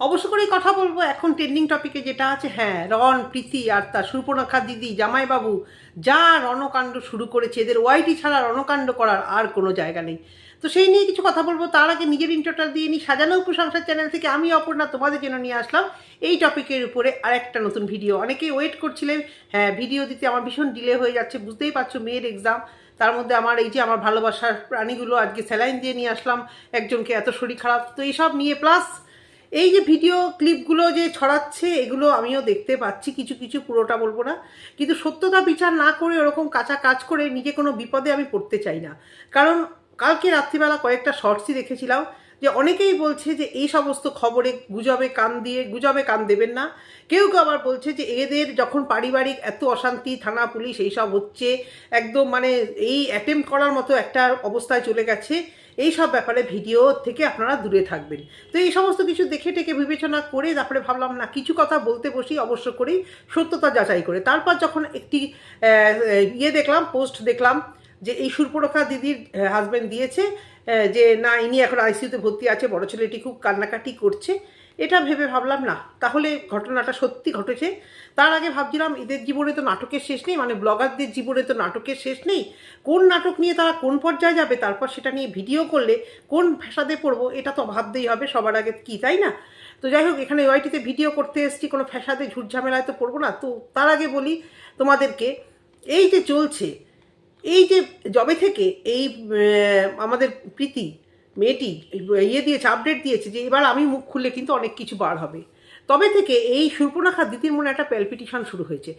অবশ্য করেই কথা বলব, এখন ট্রেন্ডিং টপিকে যেটা আছে হ্যাঁ রন প্রীতি আর তার সুর্পনখা দিদি, জামাইবাবু, যা রণকাণ্ড শুরু করেছে, এদের ওয়াইটি ছাড়া রণকাণ্ড করার আর কোনো জায়গা নেই। তো সেই নিয়ে কিছু কথা বলব, তার আগে নিজের ইন্টারটা দিয়ে নিই, সাজানো উপসংসার চ্যানেল থেকে আমি অপর্ণা তোমাদের জন্য নিয়ে আসলাম, এই টপিকের উপরে আরেকটা নতুন ভিডিও অনেকেই ওয়েট করছিলেন হ্যাঁ ভিডিও দিতে আমার ভীষণ ডিলে হয়ে যাচ্ছে, বুঝতেই পারছ মেয়ের এক্সাম তার মধ্যে আমার এই যে আমার ভালোবাসার প্রাণীগুলো আজকে স্যালাইন দিয়ে নিয়ে আসলাম, একজনকে এত শরীর খারাপ, তো এইসব নিয়ে প্লাস এই যে ভিডিও ক্লিপগুলো যে ছড়াচ্ছে, এগুলো আমিও দেখতে পাচ্ছি। কিছু কিছু পুরোটা বলব না। কিন্তু সত্যতা বিচার না করে ওরকম কাঁচা কাজ করে নিজে কোনো বিপদে আমি পড়তে চাই না। কারণ কালকে রাত্রিবেলা কয়েকটা শর্টসই দেখেছিলাম যে অনেকেই বলছে যে এই সমস্ত খবরে গুজবে কান দিয়ে, গুজবে কান দেবেন না। কেউ কেউ আবার বলছে যে এদের যখন পারিবারিক এত অশান্তি, থানা, পুলিশ এইসব হচ্ছে, একদম মানে এই অ্যাটেম্প করার মতো একটা অবস্থায় চলে গেছে। এই সব ব্যাপারে ভিডিও থেকে আপনারা দূরে থাকবেন। তো এই সমস্ত কিছু দেখে টেকে বিবেচনা করে তারপরে ভাবলাম, না, কিছু কথা বলতে বসি অবশ্য করেই সত্যতা যাচাই করে। তারপর যখন একটি ইয়ে দেখলাম, পোস্ট দেখলাম যে এই সুরপরখা দিদির হাজব্যান্ড দিয়েছে যে না, ইনি এখন আইসিউতে ভর্তি আছে, বড় ছেলেটি খুব কান্নাকাটি করছে। এটা ভেবে ভাবলাম না। তাহলে ঘটনাটা সত্যি ঘটেছে। তার আগে ভাবছিলাম, এদের জীবনে তো নাটকের শেষ নেই মানে ব্লগারদের জীবনে তো নাটকের শেষ নেই। কোন নাটক নিয়ে তারা কোন পর্যায়ে যাবে, তারপর সেটা নিয়ে ভিডিও করলে কোন ফ্যাসাদে পড়ব, এটা তো ভাবতেই হবে সবার আগে কি, তাই না? তো যাই হোক, এখানে ওয়াইটিতে ভিডিও করতে এসেছি, কোনো ফ্যাসাদে ঝুট ঝামেলায় তো পড়ব না। তো তার আগে বলি তোমাদেরকে, এই যে চলছে, এই যে জবে থেকে এই আমাদের প্রীতি মেয়েটি ইয়ে দিয়েছে আপডেট দিয়েছে যে এবার আমি মুখ খুললে কিন্তু অনেক কিছু বার হবে। তবে থেকে এই সুর্পনাখা দিদির মনে একটা প্যালপিটিশন শুরু হয়েছে।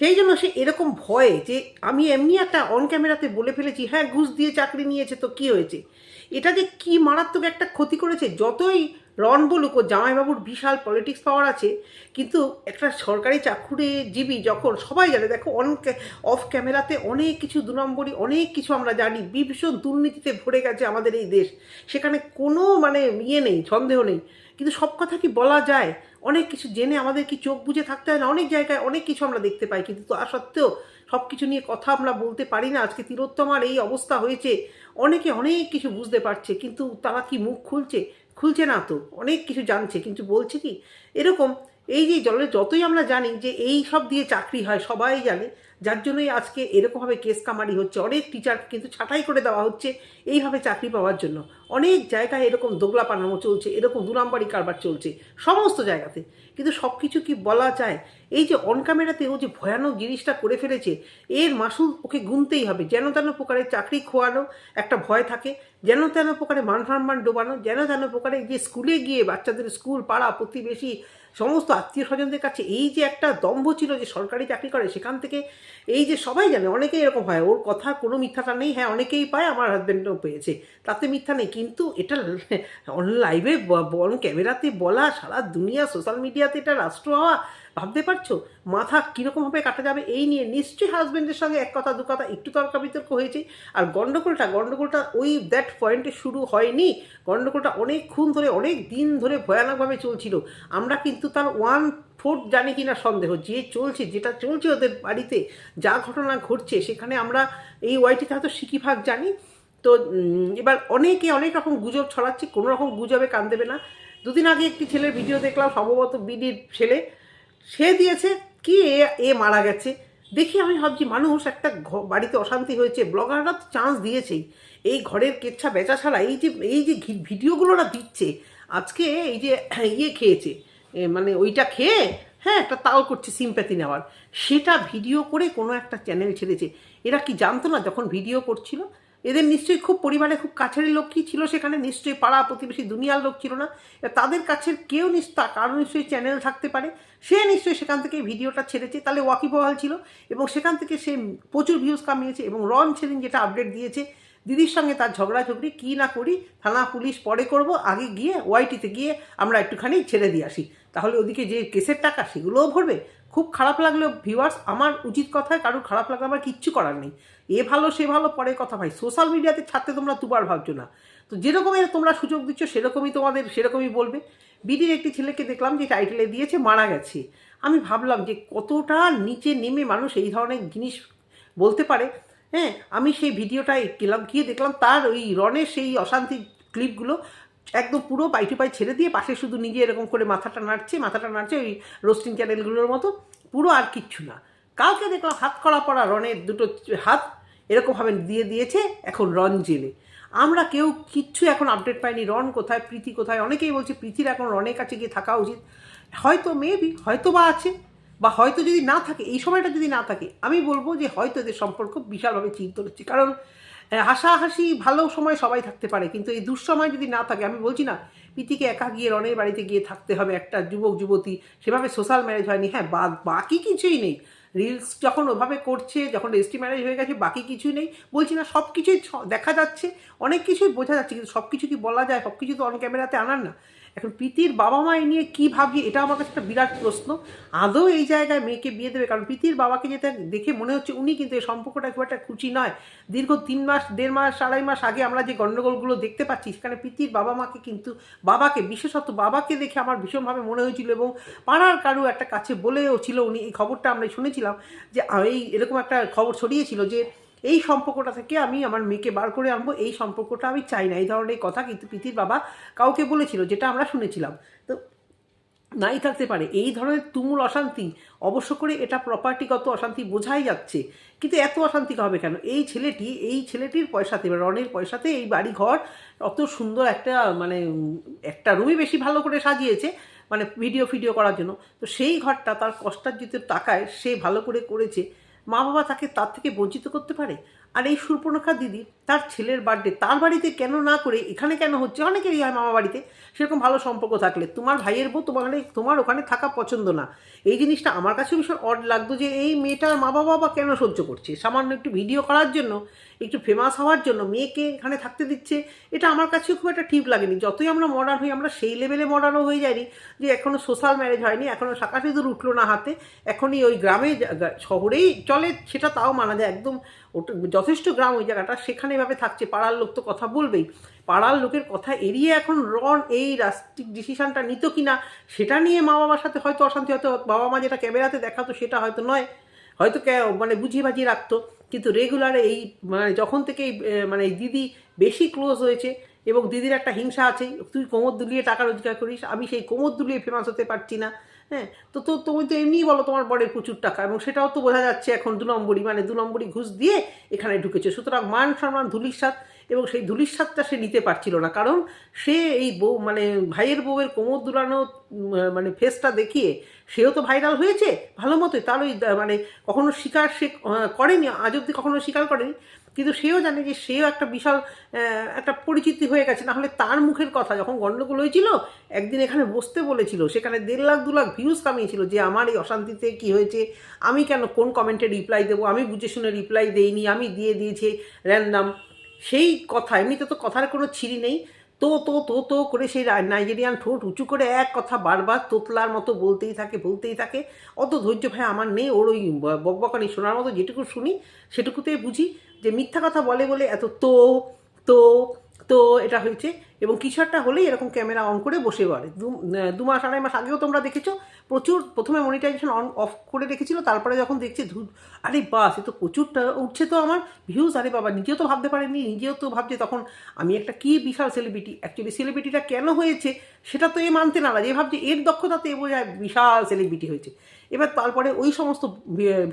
সেই জন্য সে এরকম ভয়ে যে আমি এমনি একটা অন ক্যামেরাতে বলে ফেলেছি হ্যাঁ ঘুষ দিয়ে চাকরি নিয়েছে, তো কি হয়েছে? এটা যে কি মারাত্মক একটা ক্ষতি করেছে, যতই রন বলুক ও জামাইবাবুর বিশাল পলিটিক্স পাওয়ার আছে, কিন্তু একটা সরকারি চাকুরে চাকুরিজীবী যখন সবাই জানে, দেখো অন অফ ক্যামেরাতে অনেক কিছু দু নম্বরই, অনেক কিছু আমরা জানি ভীষণ দুর্নীতিতে ভরে গেছে আমাদের এই দেশ। সেখানে কোনো মানে ইয়ে নেই, সন্দেহ নেই। কিন্তু সব কথা কি বলা যায়? অনেক কিছু জেনে আমাদের কি চোখ বুজে থাকতে হয় না? অনেক জায়গায় অনেক কিছু আমরা দেখতে পাই, কিন্তু তা সত্ত্বেও সব কিছু নিয়ে কথা আমরা বলতে পারি না। আজকে তিলোত্তমার এই অবস্থা হয়েছে, অনেকে অনেক কিছু বুঝতে পারছে, কিন্তু তারা কি মুখ খুলছে? খুলছে না তো, অনেক কিছু জানছে, কিন্তু বলছে কি, এরকম এই যে জলের যতই আমরা জানি যে এই সব দিয়ে চাকরি হয়, সবাই জানে, যার জন্যই আজকে এরকমভাবে কেস কামারি হচ্ছে, অনেক টিচার কিন্তু ছাঁটাই করে দেওয়া হচ্ছে এইভাবে চাকরি পাওয়ার জন্য। অনেক জায়গায় এরকম দোগলা পানামো চলছে, এরকম দু নম্বরই কারবার চলছে, সমস্ত জায়গাতে। কিন্তু সব কিছু কি বলা যায়? এই যে অন ক্যামেরাতে ও যে ভয়ানক জিনিসটা করে ফেলেছে, এর মাসুল ওকে গুনতেই হবে। যেন তেন প্রকারে চাকরি খোয়ানো, একটা ভয় থাকে। যেন তেন প্রকারে মান সম্মান ডোবানো, যেন তেন প্রকারে যে স্কুলে গিয়ে বাচ্চাদের স্কুল পাড়া, প্রতিবেশী, সমস্ত আত্মীয় স্বজনদের কাছে এই যে একটা দম্ভ ছিল যে সরকারি চাকরি করে, সেখান থেকে এই যে সবাই জানে, অনেকেই এরকম হয়। ওর কথা কোনো মিথ্যাটা নেই। হ্যাঁ অনেকেই পায়, আমার হাজব্যান্ডও পেয়েছে। তাতে মিথ্যা নেই। কিন্তু এটা অন লাইভে ক্যামেরাতে বলা সারা দুনিয়া সোশ্যাল মিডিয়াতে এটা রাষ্ট্র হওয়া ভাবতে পারছ? মাথা কীরকমভাবে কাটা যাবে? এই নিয়ে নিশ্চয়ই হাজব্যান্ডের সঙ্গে এক কথা, দু কথা একটু তর্ক বিতর্ক হয়েছে। আর গণ্ডগোলটা গণ্ডগোলটা ওই দ্যাট পয়েন্টে শুরু হয়নি। গণ্ডগোলটা অনেকক্ষণ ধরে অনেক দিন ধরে ভয়ানকভাবে চলছিল। আমরা কিন্তু তার ওয়ান ফোর্থ জানি কিনা সন্দেহ। যে চলছে, যেটা চলছে ওদের বাড়িতে, যা ঘটনা ঘটছে, সেখানে আমরা এই ওয়াইটিতে হয়তো সিকিভাগ জানি। তো এবার অনেকে অনেক রকম গুজব ছড়াচ্ছে, কোনো রকম গুজবে কান দেবে না। দুদিন আগে একটি ছেলের ভিডিও দেখলাম, সম্ভবত বিডির ছেলে। সে দিয়েছে, কি এ এ মারা গেছে? দেখি আমি ভাবছি, মানুষ একটা বাড়িতে অশান্তি হয়েছে, ব্লগাররা তো চান্স দিয়েছেই। এই ঘরের কেচ্ছা বেচা ছাড়া এই যে এই যে ভিডিওগুলোরা দিচ্ছে, আজকে এই যে ইয়ে খেয়েছে মানে ওইটা খেয়ে হ্যাঁ একটা তাল করছে সিম্প্যাথি নেওয়ার। সেটা ভিডিও করে কোনো একটা চ্যানেল ছেড়েছে। এরা কি জানতো না যখন ভিডিও করছিল? এদের নিশ্চয়ই খুব পরিবারে খুব কাছের লোক কি ছিল সেখানে, নিশ্চয়ই পাড়া প্রতিবেশী দুনিয়ার লোক ছিল না। তাদের কাছের কেউ নিশ্চয় কারও নিশ্চয়ই চ্যানেল থাকতে পারে। সে নিশ্চয়ই সেখান থেকে ভিডিওটা ছেড়েছে, তাহলে ওয়াকিবহাল ছিল এবং সেখান থেকে সে প্রচুর ভিউজ কামিয়েছে এবং রন সেদিন যেটা আপডেট দিয়েছে, দিদির সঙ্গে তার ঝগড়াঝগড়ি, কী না করি, থানা পুলিশ পরে করব, আগে গিয়ে ওয়াইটিতে গিয়ে আমরা একটুখানি ছেড়ে দিয়ে আসি। তাহলে ওদিকে যে কেসের টাকা, সেগুলোও ভরবে খুব খারাপ লাগল ভিউয়ার্স আমার উচিত কথায় কারোর খারাপ লাগলে আমার কিচ্ছু করার নেই। এ ভালো, সে ভালো, পরে কথা ভাই। সোশ্যাল মিডিয়াতে ছাড়তে তোমরা দুবার ভাবছ না। তো যেরকমই তোমরা সুযোগ দিচ্ছ, সেরকমই তোমাদের, সেরকমই বলবে। বিডির একটি ছেলেকে দেখলাম যে টাইটেলে দিয়েছে, মারা গেছে। আমি ভাবলাম যে কতটা নিচে নেমে মানুষ এই ধরনের জিনিস বলতে পারে। হ্যাঁ আমি সেই ভিডিওটায় গেলাম, গিয়ে দেখলাম তার ওই রনের সেই অশান্তি ক্লিপগুলো একদম পুরো পাই টু পাই ছেড়ে দিয়ে পাশে শুধু নিজে এরকম করে মাথাটা নাড়ছে মাথাটা নাড়ছে ওই রোস্টিং চ্যানেলগুলোর মতো। পুরো আর কিচ্ছু না। কালকে দেখলাম হাত করা পড়া রনের দুটো হাত এরকমভাবে দিয়ে দিয়েছে, এখন রন জেলে। আমরা কেউ কিচ্ছু এখন আপডেট পাইনি রন কোথায়, প্রীতি কোথায়? অনেকেই বলছে প্রীতির এখন রনের কাছে গিয়ে থাকা উচিত। হয়তো মেবি হয়তো বা আছে, বা হয়তো যদি না থাকে, এই সময়টা যদি না থাকে, আমি বলব যে হয়তো এদের সম্পর্ক বিশালভাবে চিন্তা হচ্ছে। কারণ হাসাহাসি ভালো সময় সবাই থাকতে পারে, কিন্তু এই দুঃসময় যদি না থাকে, আমি বলছি না পিতিকে একা গিয়ে রনের বাড়িতে গিয়ে থাকতে হবে, একটা যুবক, যুবতী, সেভাবে সোশ্যাল ম্যারেজ হয়নি। হ্যাঁ বাকি কিছুই নেই। রিলস যখন ওভাবে করছে, যখন রেজিস্ট্রি ম্যারেজ হয়ে গেছে, বাকি কিছুই নেই। বলছি না সব কিছুই দেখা যাচ্ছে, অনেক কিছুই বোঝা যাচ্ছে, কিন্তু সব কিছু কি বলা যায় সব কিছু তো অন ক্যামেরাতে আনার না। এখন প্রীতির বাবা মা এ নিয়ে কী ভাবি, এটা আমার কাছে একটা বিরাট প্রশ্ন। আদৌ এই জায়গায় মেয়েকে বিয়ে দেবে? কারণ প্রীতির বাবাকে যেটা দেখে মনে হচ্ছে উনি কিন্তু এই সম্পর্কটা খুব একটা খুশি নয়। দীর্ঘ তিন মাস, দেড় মাস, আড়াই মাস আগে আমরা যে গণ্ডগোলগুলো দেখতে পাচ্ছি, সেখানে প্রীতির বাবা মাকে কিন্তু, বাবাকে, বিশেষত বাবাকে দেখে আমার ভীষণভাবে মনে হয়েছিল এবং পাড়ার কারু একটা কাছে বলেও ছিল উনি, এই খবরটা আমরা শুনেছিলাম যে এই এরকম একটা খবর ছড়িয়েছিল যে এই সম্পর্কটা থেকে আমি আমার মেয়েকে বার করে আনব, এই সম্পর্কটা আমি চাই না। এই ধরনের কথা কিন্তু প্রীতির বাবা কাউকে বলেছিল, যেটা আমরা শুনেছিলাম। তো নাই থাকতে পারে। এই ধরনের তুমুল অশান্তি, অবশ্য করে এটা প্রপার্টিগত অশান্তি বোঝাই যাচ্ছে, কিন্তু এত অশান্তি হবে কেন? এই ছেলেটি, এই ছেলেটির পয়সাতে রনের পয়সাতে এই বাড়ি ঘর অত সুন্দর একটা মানে একটা রুমই বেশি ভালো করে সাজিয়েছে মানে ভিডিও ফিডিও করার জন্য। তো সেই ঘরটা তার কষ্টার্জিত টাকায় সে ভালো করে করেছে। মা বাবা তাকে তার থেকে বঞ্চিত করতে পারে? আর এই সুর্পণখা দিদি তার ছেলের বার্থডে তার বাড়িতে কেন না করে এখানে কেন হচ্ছে? অনেকেরই হয় মামা বাড়িতে। সেরকম ভালো সম্পর্ক থাকলে। তোমার ভাইয়ের বউ তোমার তোমার ওখানে থাকা পছন্দ না। এই জিনিসটা আমার কাছে ভীষণ অড লাগতো যে এই মেয়েটার মা বাবা বা কেন সহ্য করছে? সামান্য একটু ভিডিও করার জন্য, একটু ফেমাস হওয়ার জন্য মেয়েকে এখানে থাকতে দিচ্ছে, এটা আমার কাছে খুব একটা ঠিক লাগেনি। যতই আমরা মডার্ন হই, আমরা সেই লেভেলে মডার্নও হয়ে যাইনি যে এখনও সোশ্যাল ম্যারেজ হয়নি এখনও শাখা সিঁদুর উঠল না হাতে, এখনই ওই গ্রামে, শহরেই চলে, সেটা তাও মানা যায়। একদম ওটা যথেষ্ট গ্রাম ওই জায়গাটা, সেখানে এভাবে থাকছে, পাড়ার লোক তো কথা বলবেই। পাড়ার লোকের কথা এড়িয়ে এখন রন এই রাস্টিক ডিসিশানটা নিত কি না সেটা নিয়ে মা বাবার সাথে হয়তো অশান্তি হয়তো বাবা মা যেটা ক্যামেরাতে দেখাতো সেটা হয়তো নয়। হয়তো মানে বুঝিয়ে বাজিয়ে রাখতো। কিন্তু রেগুলারে এই মানে যখন থেকে মানে দিদি বেশি ক্লোজ হয়েছে এবং দিদির একটা হিংসা আছে, তুই কোমর দুলিয়ে টাকা রোজগার করিস, আমি সেই কোমর দুলিয়ে ফেমাস হতে পারছি না। হ্যাঁ তো তো তুমি তো এমনিই বলো তোমার বরের প্রচুর টাকা এবং সেটাও তো বোঝা যাচ্ছে এখন দু নম্বরই মানে দু নম্বরই ঘুষ দিয়ে এখানে ঢুকেছে। সুতরাং মান সম্মান ধুলির সাথ এবং সেই ধুলির সাথটা সে নিতে পারছিল না। কারণ সে এই বউ মানে ভাইয়ের বউয়ের কোমর দুলানো মানে ফেসটা দেখিয়ে সেও তো ভাইরাল হয়েছে ভালো মতোই। তার ওই মানে কখনো স্বীকার সে করেনি, আজ অব্দি কখনো স্বীকার করেনি। কিন্তু সেও জানে যে সেও একটা বিশাল একটা পরিচিতি হয়ে গেছে। না হলে তার মুখের কথা যখন গণ্ডগোল হয়েছিল, একদিন এখানে বসতে বলেছিল, সেখানে দেড় লাখ, দু লাখ ভিউজ কামিয়েছিল যে আমার এই অশান্তিতে কি হয়েছে, আমি কেন, কোন কমেন্টে রিপ্লাই দেবো, আমি বুঝে শুনে রিপ্লাই দেইনি, আমি দিয়ে দিয়েছি র্যান্ডাম সেই কথা, এমনিতে তো কথার কোনো ছিরি নেই। তো তো তো তো করে সেই নাইজেরিয়ান ঠোঁট উঁচু করে এক কথা বারবার তোতলার মতো বলতেই থাকে বলতেই থাকে। অত ধৈর্য ভাই, আমার নেই ওর ওই বকবকানি শোনার মতো যেটুকু শুনি, সেটুকুতেই বুঝি যে মিথ্যা কথা বলে বলে এত তো তো তো এটা হয়েছে। এবং কিছু একটা হলেই এরকম ক্যামেরা অন করে বসে পড়ে। দু মাস, আড়াই মাস আগেও তোমরা দেখেছ, প্রচুর, প্রথমে মনিটাইজেশন অন অফ করে রেখেছিল, তারপরে যখন দেখছি ধু আরে বাস এ তো প্রচুরটা, উঠছে তো আমার ভিউজ আরে বাবা, নিজেও তো ভাবতে পারেনি, নিজেও তো ভাবছে তখন আমি একটা কি বিশাল সেলিব্রিটি অ্যাকচুয়ালি সেলিব্রিটিটা কেন হয়েছে, সেটা তো এ মানতে না যে ভাবছে এর দক্ষতাতে এ বোঝায় বিশাল সেলিব্রিটি হয়েছে। এবার তারপরে ওই সমস্ত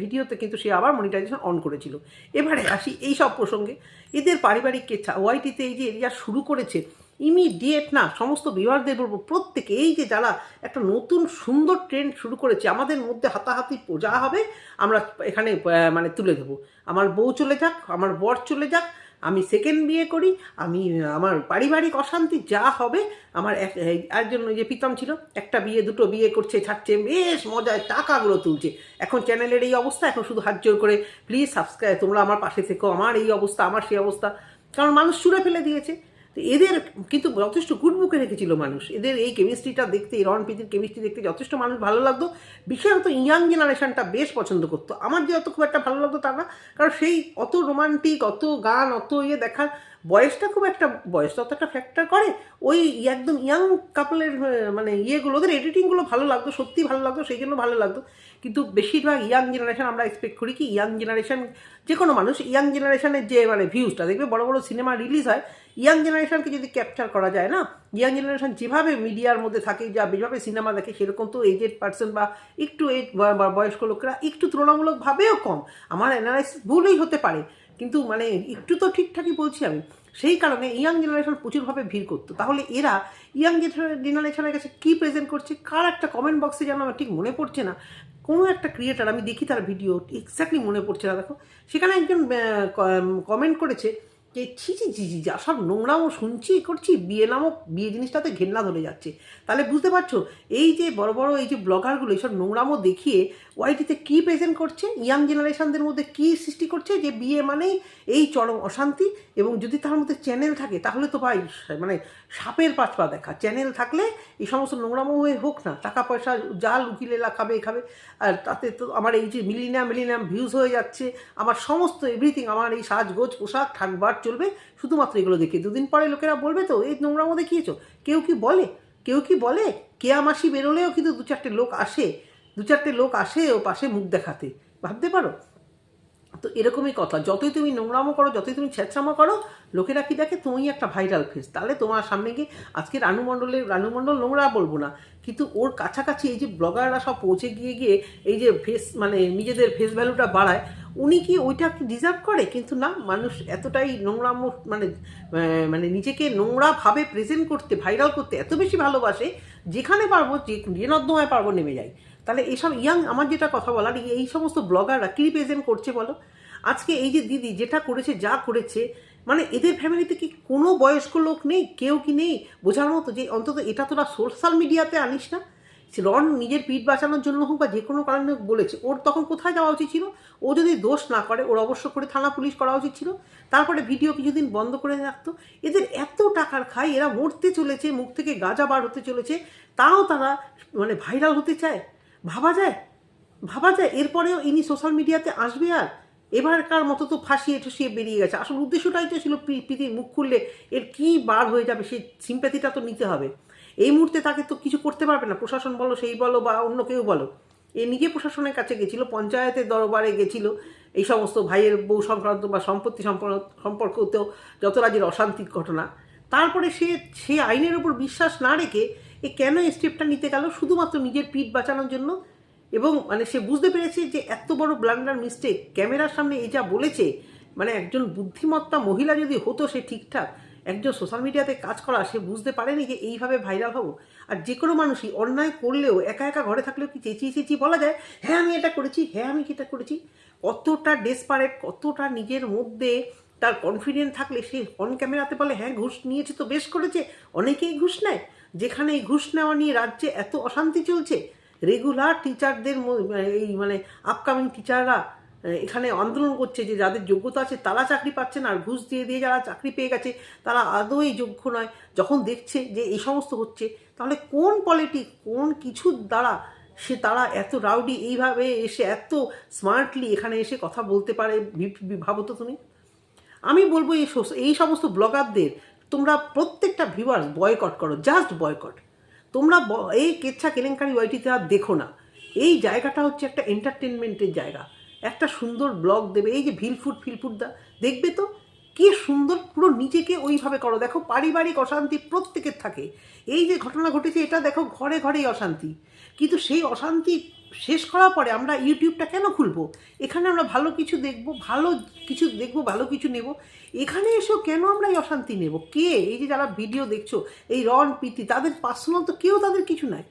ভিডিওতে কিন্তু সে আবার মনিটাইজেশন অন করেছিল। এবারে আসি এই সব প্রসঙ্গে, এদের পারিবারিক কেচ্ছা ওয়াইটিতে এই যে এরিয়া শুরু করেছে ইমিডিয়েট না, সমস্ত বিভাগদের বলব, প্রত্যেকে এই যে যারা একটা নতুন সুন্দর ট্রেন্ড শুরু করেছে, আমাদের মধ্যে হাতাহাতি যা হবে, আমরা এখানে মানে তুলে দেবো। আমার বউ চলে যাক, আমার বর চলে যাক, আমি সেকেন্ড বিয়ে করি, আমি, আমার পারিবারিক অশান্তি যা হবে, আমার এক একজন যে প্রীতম ছিল, একটা বিয়ে, দুটো বিয়ে করছে, ছাড়ছে, বেশ মজায় টাকাগুলো তুলছে। এখন চ্যানেলের এই অবস্থা, এখন শুধু হাত জোর করে প্লিজ সাবস্ক্রাইব তোমরা আমার পাশে থেকো, আমার এই অবস্থা, আমার সেই অবস্থা। কারণ মানুষ ছুঁড়ে ফেলে দিয়েছে। তো এদের কিন্তু যথেষ্ট গুড বুকে রেখেছিল মানুষ। এদের এই কেমিস্ট্রিটা দেখতে রন প্রীতির কেমিস্ট্রি দেখতে যথেষ্ট মানুষ ভালো লাগতো। বিশেষত ইয়াং জেনারেশনটা বেশ পছন্দ করতো। আমার যে অত খুব একটা ভালো লাগতো তা না, কারণ সেই অত রোমান্টিক অত গান, অত ইয়ে দেখার বয়সটা খুব একটা, বয়স তো একটা ফ্যাক্টর করে। ওই একদম ইয়াং কাপলের মানে ইয়েগুলো, ওদের এডিটিংগুলো ভালো লাগতো, সত্যি ভালো লাগতো, সেই জন্য ভালো লাগতো। কিন্তু বেশিরভাগ ইয়াং জেনারেশন আমরা এক্সপেক্ট করি কি ইয়াং জেনারেশন যে কোনো মানুষ ইয়াং জেনারেশনের যে মানে ভিউজটা দেখবে বড় বড় সিনেমা রিলিজ হয় ইয়াং জেনারেশনকে যদি ক্যাপচার করা যায় না ইয়াং জেনারেশন যেভাবে মিডিয়ার মধ্যে থাকে, যা যেভাবে সিনেমা দেখে, সেরকম তো এজেড পার্সন বা একটু এজ বয়স্ক লোকেরা একটু তুলনামূলকভাবেও কম। আমার অ্যানালাইসিস ভুলই হতে পারে। কিন্তু মানে একটু তো ঠিকঠাকই বলছি আমি। সেই কারণে ইয়াং জেনারেশন প্রচুরভাবে ভিড় করতো। তাহলে এরা ইয়াং জেনারেশনের কাছে কী প্রেজেন্ট করছে? কার একটা কমেন্ট বক্সে যেন আমার ঠিক মনে পড়ছে না? কোনো একটা ক্রিয়েটার আমি দেখি তার ভিডিও এক্স্যাক্টলি মনে পড়ছে না। দেখো, সেখানে একজন কমেন্ট করেছে যে ছি ছি ছি ছি, যা সব নোংরামও শুনছি, করছি, বিয়ে নামক বিয়ে জিনিসটাতে ঘেন্না ধরে যাচ্ছে। তাহলে বুঝতে পারছ? এই যে বড় বড় এই যে ব্লগারগুলো, এইসব নোংরামও দেখিয়ে ওয়াইটিতে কী প্রেজেন্ট করছে? ইয়াং জেনারেশনদের মধ্যে কী সৃষ্টি করছে? যে বিয়ে মানেই এই চরম অশান্তি এবং যদি তার মধ্যে চ্যানেল থাকে, তাহলে তো ভাই মানে সাপের পাঁচ পা দেখা। চ্যানেল থাকলে এই সমস্ত নোংরামো হয়ে হোক না। টাকা পয়সা জাল উকিলেলা খাবে খাবে। আর তাতে তো আমার এই যে মিলিনিয়াম মিলিনিয়াম ভিউজ হয়ে যাচ্ছে। আমার সমস্ত এভরিথিং আমার এই সাজগোজ, পোশাক ঠাকবার চলবে, শুধুমাত্র এগুলো দেখে। দুদিন পরে লোকেরা বলবে তো, এই নোংরামো দেখিয়েছো? কেউ কি বলে? কেউ কি বলে? কেয়া মাসি বেরোলেও কিন্তু দু চারটে লোক আসে। দু চারটে লোক আসে ও পাশে মুখ দেখাতে। ভাবতে পারো? তো এরকমই কথা। যতই তুমি নোংরামো করো, যতই তুমি ছেঁচড়ামো করো, লোকেরা কি দেখে? তুমি একটা ভাইরাল ফেস তাহলে তোমার সামনে গিয়ে আজকে রানুমণ্ডলের রানুমণ্ডল নোংরা বলব না। কিন্তু ওর কাছাকাছি এই যে ব্লগাররা সব পৌঁছে গিয়ে গিয়ে এই যে ফেস মানে নিজেদের ফেস ভ্যালুটা বাড়ায় উনি কি ওইটা কি ডিজার্ভ করে? কিন্তু না, মানুষ এতটাই নোংরাম মানে মানে নিজেকে নোংরাভাবে প্রেজেন্ট করতে ভাইরাল করতে এত বেশি ভালোবাসে, যেখানে পারব, যে যে নর্দমায় পারব, নেমে যায়। তাহলে এইসব ইয়াং, আমার যেটা কথা বলার, এই- সমস্ত ব্লগাররা কী প্রেজেন্ট করছে বলো? আজকে এই যে দিদি যেটা করেছে, যা করেছে মানে এদের ফ্যামিলিতে কি কোনো বয়স্ক লোক নেই? কেউ কি নেই? বোঝার মতো যে, অন্তত এটা তোরা সোশ্যাল মিডিয়াতে আনিস না? রন নিজের পিঠ বাঁচানোর জন্য হোক বা যে কোনো কারণে হোক বলেছে, ওর তখন কোথায় যাওয়া উচিত ছিল? ও যদি দোষ না করে, ওর অবশ্য করে থানা পুলিশ করা উচিত ছিল। তারপরে ভিডিও কিছুদিন বন্ধ করে রাখতো। এদের এত টাকার খায় এরা মরতে চলেছে, মুখ থেকে গাঁজা বার হতে চলেছে, তাও তারা মানে ভাইরাল হতে চায়। ভাবা যায়? ভাবা যায়? এরপরেও ইনি সোশ্যাল মিডিয়াতে আসবে আর? এবারকার মতো তো ফাঁসিয়ে ঠুসিয়ে বেরিয়ে গেছে। আসল উদ্দেশ্যটাই তো ছিল পৃথিবীর মুখ খুললে এর কী বার হয়ে যাবে, সেই সিম্প্যাথিটা তো নিতে হবে। এই মুহূর্তে তাকে তো কিছু করতে পারবে না। প্রশাসন বলো, সেই বলো বা অন্য কেউ বলো। এ নিজে প্রশাসনের কাছে গেছিল, পঞ্চায়েতের দরবারে গেছিল। এই সমস্ত ভাইয়ের বউ সংক্রান্ত বা সম্পত্তি সম্পর্ক সম্পর্কতেও যত রাজ্যের অশান্তির ঘটনা, তারপরে সে সে আইনের উপর বিশ্বাস না রেখে এ কেন এই স্টেপটা নিতে গেল? শুধুমাত্র নিজের পিঠ বাঁচানোর জন্য? এবং মানে সে বুঝতে পেরেছে যে এত বড় ব্লান্ডার মিস্টেক ক্যামেরার সামনে এই যা বলেছে মানে একজন বুদ্ধিমত্তা মহিলা যদি হতো সে ঠিকঠাক একজন সোশ্যাল মিডিয়াতে কাজ করা, সে বুঝতে পারেনি যে এইভাবে ভাইরাল হব। আর যে কোনো মানুষই অন্যায় করলেও একা একা ঘরে থাকলেও কি চেঁচিয়ে চেঁচিয়ে বলা যায় হ্যাঁ আমি এটা করেছি হ্যাঁ আমি এটা করেছি? কতটা ডেসপারেট কতটা নিজের মধ্যে তার কনফিডেন্ট থাকলে সে অন ক্যামেরাতে বলে হ্যাঁ ঘুষ নিয়েছে তো, বেশ করেছে। অনেকেই ঘুষ নেয়। যেখানে এই ঘুষ নেওয়া নিয়ে রাজ্যে এত অশান্তি চলছে রেগুলার টিচারদের ম- এই মানে আপকামিং টিচাররা এখানে আন্দোলন করছে যে যাদের যোগ্যতা আছে তারা চাকরি পাচ্ছে না, আর ঘুষ দিয়ে দিয়ে যারা চাকরি পেয়ে গেছে, তারা আদৌই যোগ্য নয়। যখন দেখছে যে এই সমস্ত হচ্ছে, তাহলে কোন পলিটিক কোন কিছুর দ্বারা সে তারা এত রাউডি এইভাবে এসে এত স্মার্টলি এখানে এসে কথা বলতে পারে? ভাবো তো তুমি। আমি বলব এই এই সমস্ত ব্লগারদের, তোমরা প্রত্যেকটা ভিউয়ার্স বয়কট করো জাস্ট বয়কট তোমরা এই কেচ্ছা কেলেঙ্কারি ওয়াইটিতে আর দেখো না। এই জায়গাটা হচ্ছে একটা এন্টারটেনমেন্টের জায়গা। একটা সুন্দর ব্লগ দেবে, এই যে ভিলফুট ফিলফুট দা দেখবে তো? কি সুন্দর পুরো নিজেকে ওইভাবে করো। দেখো, পারিবারিক অশান্তি প্রত্যেকের থাকে। এই যে ঘটনা ঘটেছে, এটা দেখো ঘরে ঘরেই অশান্তি। কিন্তু সেই অশান্তি শেষ করার পরে আমরা ইউটিউবটা কেন খুলবো? এখানে আমরা ভালো কিছু দেখব, ভালো কিছু দেখব, ভালো কিছু নেব। এখানে এসেও কেন আমরা এই অশান্তি নেব? কে? এই যে যারা ভিডিও দেখছ, এই রন প্রীতি, তাদের পার্সোনাল তো কেউ তাদের কিছু নাই।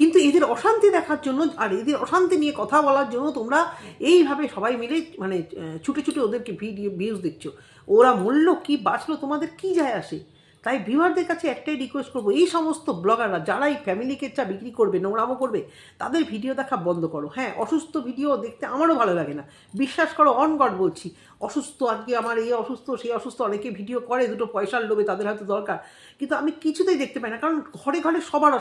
কিন্তু এদের অশান্তি দেখার জন্য আর এদের অশান্তি নিয়ে কথা বলার জন্য তোমরা এইভাবে সবাই মিলে মানে ছুটে ছুটে ওদেরকে ভিডিও ভিউজ দেখছ। ওরা মূল্য কি বাঁচলো তোমাদের? কি যায় আসে? তাই ভিউয়ারদের কাছে একটাই রিকোয়েস্ট করব, এই সমস্ত ব্লগাররা যারা এই ফ্যামিলিকে চা বিক্রি করবে, নোংরামো করবে, তাদের ভিডিও দেখা বন্ধ করো। হ্যাঁ অসুস্থ ভিডিও দেখতে আমারও ভালো লাগে না। বিশ্বাস করো অন গড বলছি, অসুস্থ আজকে আমার এই অসুস্থ, সেই অসুস্থ, অনেকে ভিডিও করে, দুটো পয়সার লোভে তাদের হয়তো দরকার। কিন্তু আমি কিছুতেই দেখতে পাই না, কারণ ঘরে ঘরে সবার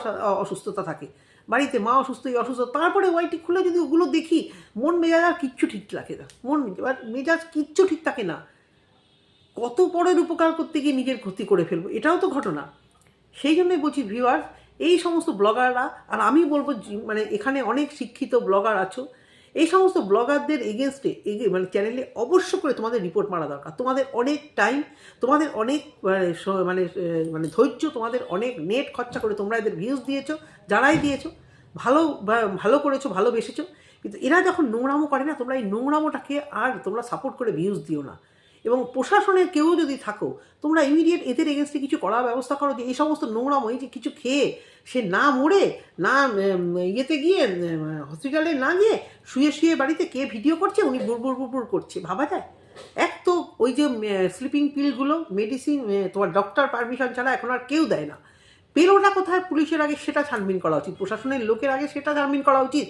অসুস্থতা থাকে। বাড়িতে মা অসুস্থ, এই অসুস্থ, তারপরে ওয়াইটি খুলে যদি ওগুলো দেখি, মন মেজাজ আর কিচ্ছু ঠিক থাকে না। মন মেজাজ কিচ্ছু ঠিক থাকে না। কত পরের উপকার করতে গিয়ে নিজের ক্ষতি করে ফেলব, এটাও তো ঘটনা। সেই জন্যই বলছি ভিউয়ার্স এই সমস্ত ব্লগাররা আর আমি বলব মানে এখানে অনেক শিক্ষিত ব্লগার আছো এই সমস্ত ব্লগারদের এগেনস্টে মানে চ্যানেলে অবশ্য করে তোমাদের রিপোর্ট মারা দরকার। তোমাদের অনেক টাইম তোমাদের অনেক মানে মানে মানে ধৈর্য, তোমাদের অনেক নেট খরচা করে তোমরা এদের ভিউজ দিয়েছ, যারাই দিয়েছ, ভালো ভালো করেছ ভালোবেসেছো কিন্তু এরা যখন নোংরামো করে না, তোমরা এই নোংরামোটাকে আর তোমরা সাপোর্ট করে ভিউজ দিও না। এবং প্রশাসনের কেউ যদি থাকো, তোমরা ইমিডিয়েট এদের এগেনস্টে কিছু করার ব্যবস্থা করো যে এই সমস্ত এই যে কিছু খেয়ে সে না মরে, না ইয়েতে গিয়ে হসপিটালে না গিয়ে শুয়ে শুয়ে বাড়িতে কে ভিডিও করছে? উনি বুড়বুড় বুড়বুড় করছে। ভাবা যায়? এক তো ওই যে স্লিপিং পিলগুলো মেডিসিন তোমার ডক্টর পারমিশন ছাড়া এখন আর কেউ দেয় না। পেলোটা কোথায়? পুলিশের আগে সেটা ছানবিন করা উচিত। প্রশাসনের লোকের আগে সেটা ছানবিন করা উচিত।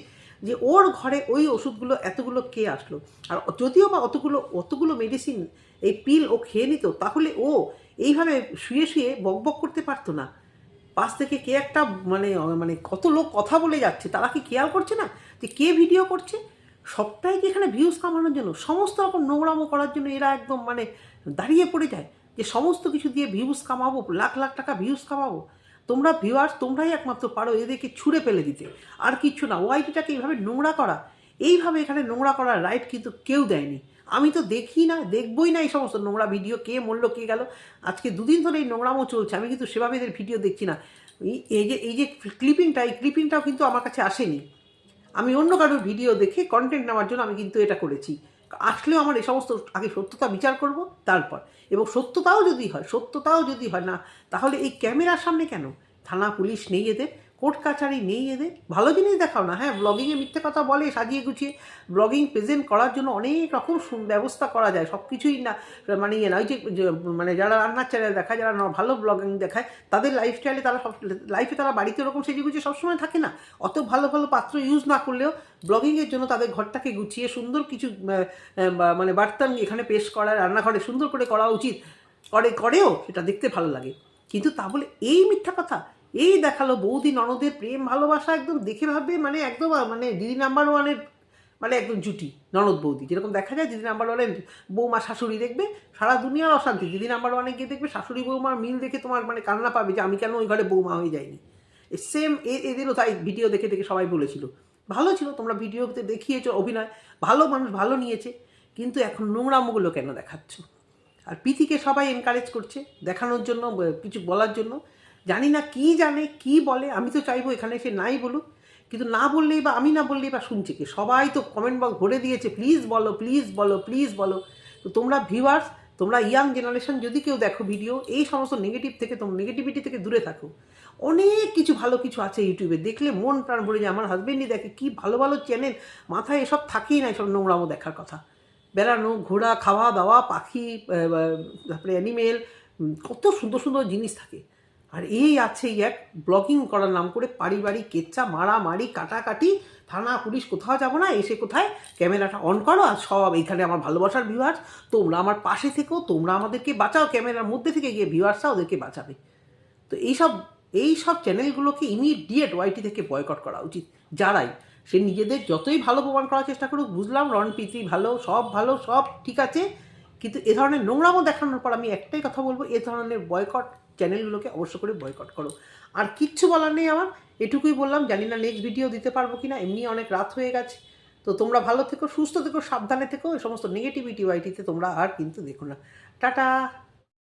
যে ওর ঘরে ওই ওষুধগুলো, এতগুলো কে আসলো? আর যদিও বা অতগুলো অতগুলো মেডিসিন এই পিল ও খেয়ে নিত, তাহলে ও এইভাবে শুয়ে শুয়ে বকবক করতে পারতো না। পাশ থেকে কে একটা মানে মানে কত লোক কথা বলে যাচ্ছে, তারা কি খেয়াল করছে না যে কে ভিডিও করছে? সবটাই কি এখানে ভিউজ কামানোর জন্য? সমস্ত রকম নোংরামো করার জন্য এরা একদম মানে দাঁড়িয়ে পড়ে যায়। যে সমস্ত কিছু দিয়ে ভিউজ কামাবো, লাখ লাখ টাকা ভিউজ কামাবো। তোমরা ভিউয়ার্স তোমরাই একমাত্র পারো এদেরকে ছুঁড়ে ফেলে দিতে। আর কিচ্ছু না ওয়াইটিটাকে এইভাবে নোংরা করা। এইভাবে এখানে নোংরা করার রাইট কিন্তু কেউ দেয়নি। আমি তো দেখি না, দেখবই না এই সমস্ত নোংরা ভিডিও কে মরলো, কে গেল। আজকে দুদিন ধরে এই নোংরামও চলছে, আমি কিন্তু সেভাবে এদের ভিডিও দেখছি না। এই যে এই যে ক্লিপিংটা এই ক্লিপিংটাও কিন্তু আমার কাছে আসেনি। আমি অন্য কারোর ভিডিও দেখে কন্টেন্ট নেওয়ার জন্য আমি কিন্তু এটা করেছি। আসলেও আমার এই সমস্ত আগে সত্যতা বিচার করব, তারপর। এবং সত্যতাও যদি হয়, সত্যতাও যদি হয় না, তাহলে এই ক্যামেরার সামনে কেন? থানা, পুলিশ নেই এদের। কোর্ট কাছারি নেই এদের। ভালো জিনিস দেখাও না। হ্যাঁ ব্লগিংয়ে মিথ্যে কথা বলে, সাজিয়ে গুছিয়ে ব্লগিং প্রেজেন্ট করার জন্য অনেক রকম ব্যবস্থা করা যায়। সব কিছুই না মানে ইয়ে না ওই যে মানে যারা রান্নার চ্যানেল দেখায়, যারা ভালো ব্লগিং দেখায়, তাদের লাইফস্টাইলে তারা সব লাইফে তারা বাড়িতে ওরকম সেজে গুছিয়ে সবসময় থাকে না। অত ভালো ভালো পাত্র ইউজ না করলেও ব্লগিংয়ের জন্য তাদের ঘরটাকে গুছিয়ে সুন্দর কিছু মানে বার্তা এখানে পেশ করা, রান্নাঘরে সুন্দর করে করা উচিত। করে, করেও সেটা দেখতে ভালো লাগে। কিন্তু তা বলে এই মিথ্যা কথা এই দেখাল বৌদি ননদের প্রেম ভালোবাসা একদম দেখে ভাববে মানে একদম মানে দিদি নাম্বার ওয়ানের মানে একদম জুটি, ননদ বৌদি। যেরকম দেখা যায়, দিদি নাম্বার ওয়ানের বৌমা শাশুড়ি দেখবে, সারা দুনিয়ার অশান্তি। দিদি নাম্বার ওয়ানে গিয়ে দেখবে শাশুড়ি বৌমার মিল দেখে তোমার মানে কান্না পাবে যে আমি কেন ওই ঘরে বৌমা হয়ে যাইনি। সেম এ, এদেরও তাই ভিডিও দেখে দেখে সবাই বলেছিল। ভালো ছিল, তোমরা ভিডিওতে দেখিয়েছো অভিনয়, ভালো মানুষ, ভালো নিয়েছে, কিন্তু এখন নোংরামোগুলো কেন দেখাচ্ছ? আর পিথিকে সবাই এনকারেজ করছে দেখানোর জন্য, কিছু বলার জন্য। জানি না কি জানে, কি বলে, আমি তো চাইব এখানে সে নাই বলুক। কিন্তু না বললেই বা আমি না বললেই বা শুনছে কি? সবাই তো কমেন্ট বক্স ভরে দিয়েছে প্লিজ বলো প্লিজ বলো প্লিজ বলো। তো তোমরা ভিউয়ার্স তোমরা ইয়াং জেনারেশন যদি কেউ দেখো ভিডিও এই সমস্ত নেগেটিভ থেকে তোমরা নেগেটিভিটি থেকে দূরে থাকো। অনেক কিছু ভালো কিছু আছে ইউটিউবে দেখলে মন প্রাণ ভরে যায়। আমার হাজবেন্ডই দেখে কি ভালো ভালো চ্যানেল মাথায় এসব থাকেই না এসব নোংরামো দেখার কথা। বেড়ানো ঘোরা খাওয়া দাওয়া পাখি তারপরে অ্যানিমেল কত সুন্দর সুন্দর জিনিস থাকে। আর এই আছে এক ব্লগিং করার নাম করে পারিবারিক কেচ্চা মারামারি, কাটাকাটি, থানা, পুলিশ, কোথাও যাব না, এসে কোথায় ক্যামেরাটা অন করো আর সব এইখানে আমার ভালোবাসার ভিউয়ার্স তোমরা আমার পাশে থেকো, তোমরা আমাদেরকে বাঁচাও, ক্যামেরার মধ্যে থেকে গিয়ে ভিউয়ার্সরা ওদেরকে বাঁচাবে। তো এইসব এই সব চ্যানেলগুলোকে ইমিডিয়েট ওয়াইটি থেকে বয়কট করা উচিত। যারাই, সে নিজেদের যতই ভালো প্রমাণ করার চেষ্টা করুক, বুঝলাম রন প্রীতি ভালো, সব ভালো, সব ঠিক আছে, কিন্তু এ ধরনের নোংরামো দেখানোর পর আমি একটাই কথা বলব, এ ধরনের বয়কট চ্যানেলগুলোকে অবশ্য করে বয়কট করো। আর কিচ্ছু বলার নেই আমার, এটুকুই বললাম, জানি না নেক্সট ভিডিও দিতে পারব কি না এমনি অনেক রাত হয়ে গেছে। তো তোমরা ভালো থেকো, সুস্থ থেকো, সাবধানে থেকো, এই সমস্ত নেগেটিভিটি ওয়াইটিতে তোমরা আর কিন্তু দেখো না। টাটা!